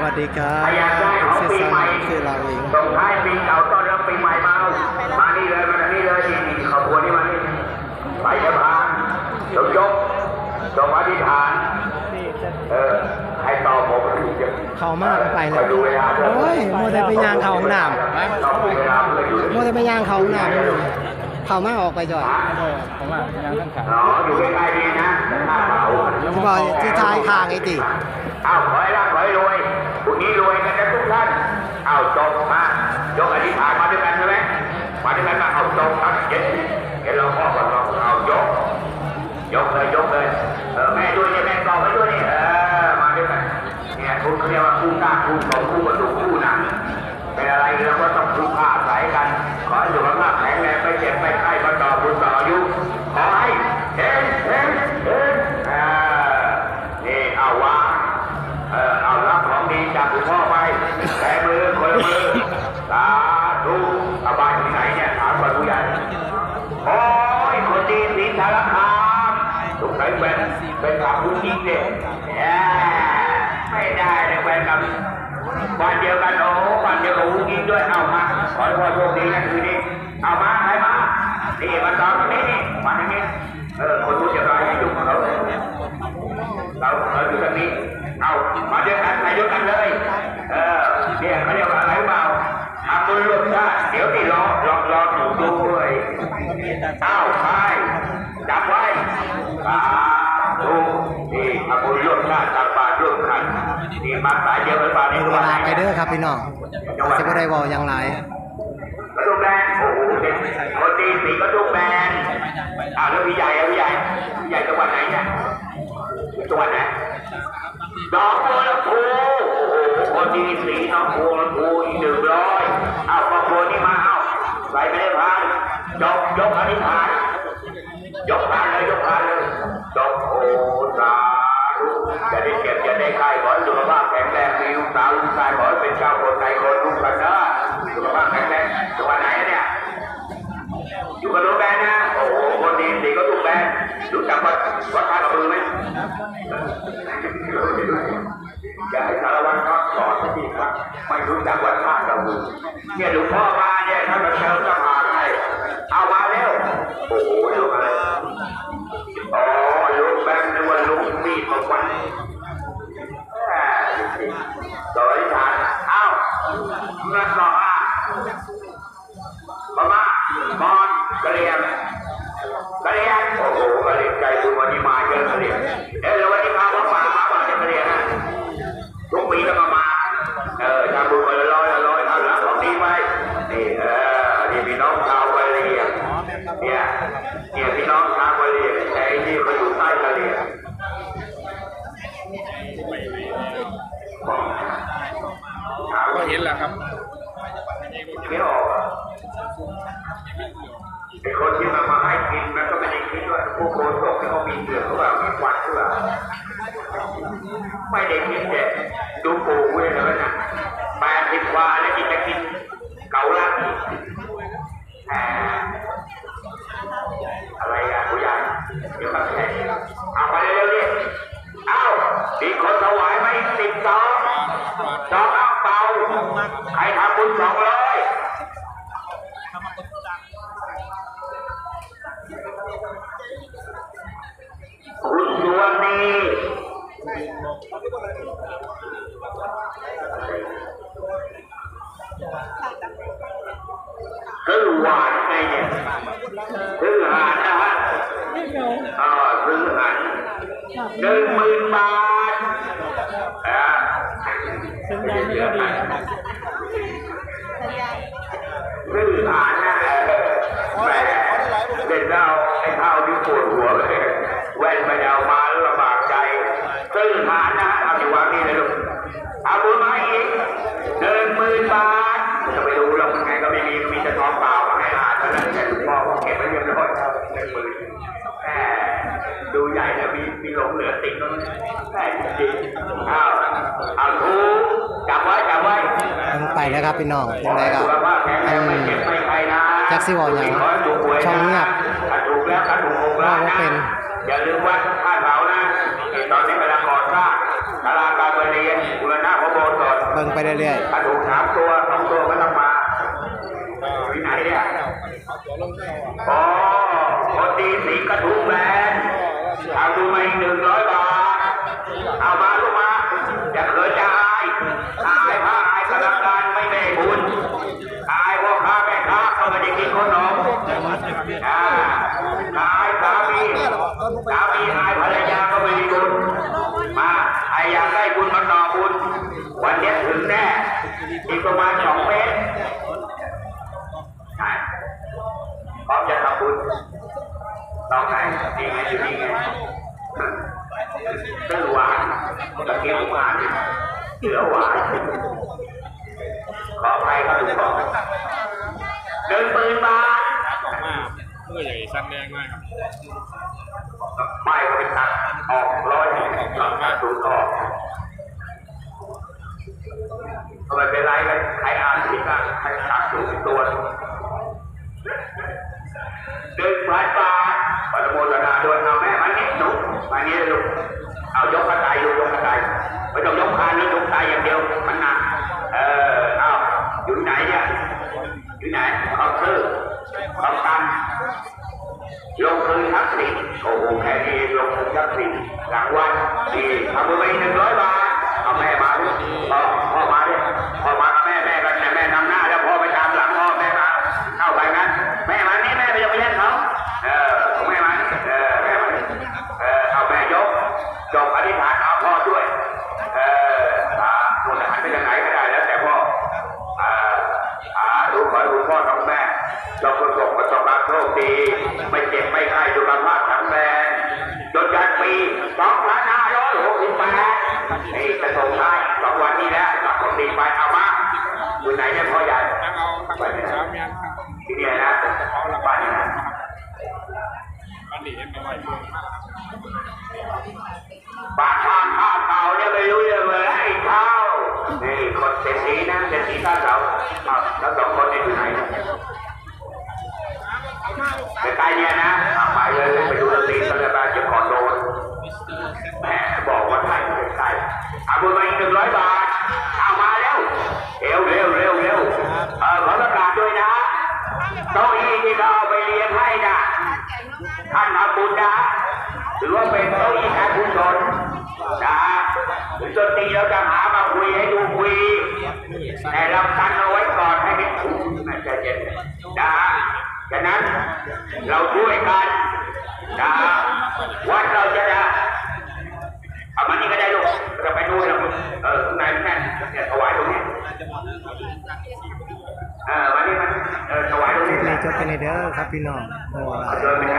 สวัสดีครับใครอยากได้ของเสียปีสใหม่ละคือเราเองส่งท้ายปีเก่าต้อนรับปีใหม่มาเอามานี่เลยมาทางนี้เลยนี่นี่ขบวนนี้มานี่ไปสะพานยกยกจงอธิษฐานเออให้ต่อผมจะเขามากไปเลคอยยดูเวลาด้วโอ้ยมัวแต่ไปย่างเขาห้องน้ต้องดูเวลาเพื่ออยู่ำมัวแต่ไปย่างเขาห้องน้ำเขามากออกไปจ่อยผมอะยังตั้งขาอ๋ออยู่ใกล้ๆดีนะหน้าเบาที่บอกที่ทายคางไอ้ติอ้าวขอให้ร่ำขอให้รวยพวกนี้รวยกันนะทุกท่านอ้าจบมายกอธิษฐานมาด้วยกันใช่ไหมมาด้วยกันมาเอาจบครับเย็นเย็นเราพ่อก่อนเราเอายก ยกเลยยกเลยเออแม่ด้วยเนี่ยแม่กองไว้ด้วยนี่เออมาด้วยกันเนี่ยคุณเขาเรียกว่าคู่กล้าคู่สองคู่กระดูกคู่หนังเป็นอะไรเราก็ต้องคู่ค่าอาศัยกัน ขอให้สุขภาพแข็งแรงไม่เจ็บไม่ไข้มาต่อบุญต่ออายุขอให้ เป็นเป็นกับผู้หญิงเด็กแหมไม่ได้เลยเป็นกับวันเดียวกันโอ้วันเดียวกับผู้หญิงด้วยเอามาขอให้พ่อโชคดีนะคืนนี้เอามาใครมานี่มาตอนนี้นี่มาทางนี้เออคนรู้จะไรให้ยุ่งกับเขาเราเราอยู่ตรงนี้เอามาเด้วกันมาเด้วกันเลย เออเนี่ยเขาเรียกว่า มาสายเดียวกันบาทนี้เวลาไปเด้อครับพี่น้องจะไม่ได้บอกอย่างไรกระดูกแบนโอ้โหเด็กคนตีสีกระดูกแบนอ้าวแล้วพี่ใหญ่อะพี่ใหญ่พี่ใหญ่จังหวัดไหนเนี่ยจังหวัดไหนดอกบัวลำพูโอ้โหคนตีสีน้องบัวลำพูอีกหนึ่งร้อยอ้าวครอบครัวนี้มาเอ้าใส่ไปได้พันยกยกอธิษฐานยกพานเลยยกพาน จ้าคนในคนลูกกันเนอะสุขภาพแข็งแรงจังหวัดไหนเนี่ย อยู่กับลูกแบนนะ โอ้โห คนดีสีก็ลูกแบนรู้จักวัดวัดท่ากระบือไหมอย่าให้สารวัตรครับสอนสักทีครับ ไม่รู้จักวัดท่ากระบือเนี่ยหลวงพ่อมาเนี่ยท่านมาเชิญสภาให้เอามาเร็ว โอ้โหลูกอะไรอ๋อลูกแบนนึกว่าลูกมีดมาฟันแห มานเงินต่ออะมาม่ามอนกะเรียงกะเรียงโอ้โหกะเรียงใจดูวันนี้มาเยอะกะเรียงเออแล้ววันนี้พาวัดป่ามาป่าจะกะเรียงนะทุกปีแล้วก็มาเออทำบุญวันละร้อย ที่มามาให้กินแล้วก็ไม่ได้คิดว่าพวกโกศกที่เขามีเดือหรือเปล่ามีควันหรือเปล่าไม่ได้คิด คือหวานไงเนี่ยคือหานนะฮะอ่าคือหานหนึ่งหมื่นบาทอ่าไม่ใช่เดือนนะคือหาน ดูใหญ่นะมีมีหลงเหลือติดแล้นะแหมจริงๆอ้าวเอาทูจับไว้จับไว้มันไปแล้วครับพี่น้องยังไงก็แข็งแรงไม่เจ็บไม่ไข้นะแจ็คสิบอกอย่างช่องเงียบถูกแล้วถ้าถูกหกล้ว่านะเป็นอย่าลืมวัดท่าเสานะตอนนี้กำลังก่อสร้างศาลาการเรียนบูรณะพระโบสถบิ่งไปเรื่อยถ้าถูกสามตัว ไหนเนี่ยตัวลงเท่าอะอ๋อคนดีสีกระถูกแหวนเอาดูมาอีกหนึ่งร้อยบาท เอามาลูกมา อย่าเขินจะอายอายผ้าอายกำลังการไม่แม่บุญอายพ่อค้าแม่ค้าเขาไม่ได้กินขนมอ่าอายสามีสามีอายภรรยาก็ไม่มีบุญมาใครอยากได้บุญมาต่อบุญวันนี้ถึงแน่อีกประมาณสองเมตรใช่ พร้อมจะทำบุญต้องไหนนี่ไงอยู่นี่ไงตื้อหวานตะเกียบหวานเหลือหวานขอไปครับทุกคนหนึ่งหมื่นบาทออกมาเมื่อใหญ่สั้นแดงมากครับไม่ก็เป็นตัดออกร้อยหนึ่งสองห้าศูนย์ออกทำไมเป็นไรกันใครอ่านผิดอะใครตัดถูกตัว หนึ่งพันบาปฐมโมทนาโดยเอาแม่มานี่หนุมานี่ลูกเอายกกระต่ายลูกยกกระต่ายไม่ต้องยกคานนี่ยกตายอย่างเดียวมันหนักเออเอาอยู่ไหนเนี่ยอยู่ไหนขอบซื้อขอบตันลงคืนทักษิณโอ้โหแค่นี้ลงคืนทักษิณหลังวันนี่ทำไปหนึ่งร้อยบาทเอาแม่มาดิพ่อพ่อมาดิพ่อมากับแม่แม่กัน สองพันห้าร้อยันปี2568นี่จะส่งท้ายสองวันนี้แล้วกลับของดีไปเอามาอยู่ไหนเนี่ยพ่อใหญ่ทั้างเป็นสามยันทั้งที่เนี่ยนะบ้านนี่นะบันดีเอ็มไม่ไหวช่วงมากบ้านทางข้าวเก่าเนี่ยไม่รู้เรื่องเลยไอ้เท้านี่คนเศรษฐีนะเศรษฐีข้าวเก่าอ้าแล้วสองคนเนี่ยอยู่ไหนไปใกล้เนี่ยนะ บุญมาอีกหนึ่งร้อยบาทเอามาเร็วเร็วเร็วเร็วเร็วเออขอประกาศด้วยนะโต๊ะอี้ที่เราเอาไปเรียนให้นะท่านทำบุญนะถือว่าเป็นโต๊ะอี้การกุศลนะถึงจนตีเราจะหามาคุยให้ดูคุยแต่เรากันเอาไว้ก่อนให้เป็นไม่ใจเย็นนะฉะนั้นเราช่วยกันนะวัดเราจะได้ เอามันนี่ก็ได้ลูกจะไปดูนะเออข้างในแน่นเนี่ยถวายตรงนี้เออวันนี้มันเออถวายตรงนี้ ๆนี่จบไปในเด้อครับ พี่น้องโอ้เดินไปไห